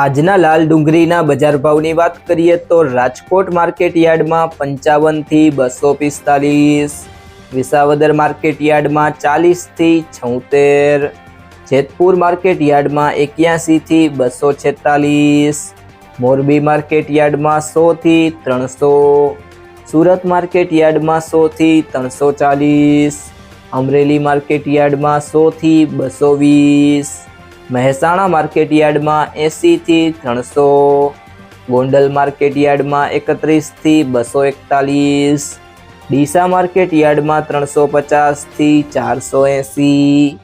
આજના લાલ ડુંગળીના બજાર ભાવની વાત કરીએ તો રાજકોટ માર્કેટ યાર્ડમાં પંચાવનથી બસો પિસ્તાલીસ, વિસાવદર માર્કેટ યાર્ડમાં ચાલીસથી છોતેર, જેતપુર માર્કેટ યાર્ડમાં એક્યાસીથી બસો છેતાલીસ, મોરબી માર્કેટ યાર્ડમાં સોથી ત્રણસો, સુરત માર્કેટ યાર્ડમાં સોથી ત્રણસો ચાલીસ, અમરેલી માર્કેટ યાર્ડમાં સોથી બસો વીસ મહેસાણા માર્કેટ યાર્ડમાં એંસીથી ત્રણસો, ગોંડલ માર્કેટ યાર્ડમાં એકત્રીસથી બસો એકતાલીસ, ડીસા માર્કેટ યાર્ડમાં ત્રણસો પચાસથી ચારસો એંસી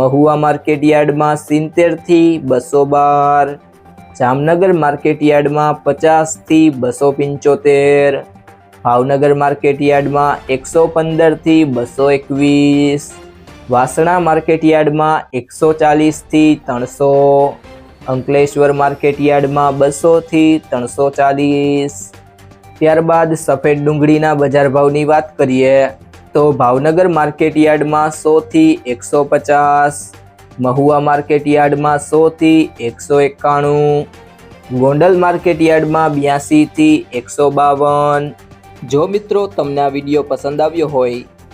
મહુવા માર્કેટ યાર્ડમાં સિત્તેરથી બસો બાર, જામનગર માર્કેટ યાર્ડમાં પચાસથી બસો પંચોતેર, ભાવનગર માર્કેટ યાર્ડમાં એકસો પંદરથી બસો એકવીસ વાસણા માર્કેટ યાર્ડમાં એકસો ચાલીસથી ત્રણસો, અંકલેશ્વર માર્કેટ યાર્ડમાં બસોથી ત્રણસો ચાલીસ. ત્યારબાદ સફેદ ડુંગળીના બજાર ભાવની વાત કરીએ, તો ભાવનગર માર્કેટ યાર્ડમાં સોથી એકસો પચાસ, મહુવા માર્કેટ યાર્ડમાં સોથી એકસો એકાણું, ગોંડલ માર્કેટ યાર્ડમાં બ્યાસીથી એકસો બાવન. જો મિત્રો તમને આ વીડિયો પસંદ આવ્યો હોય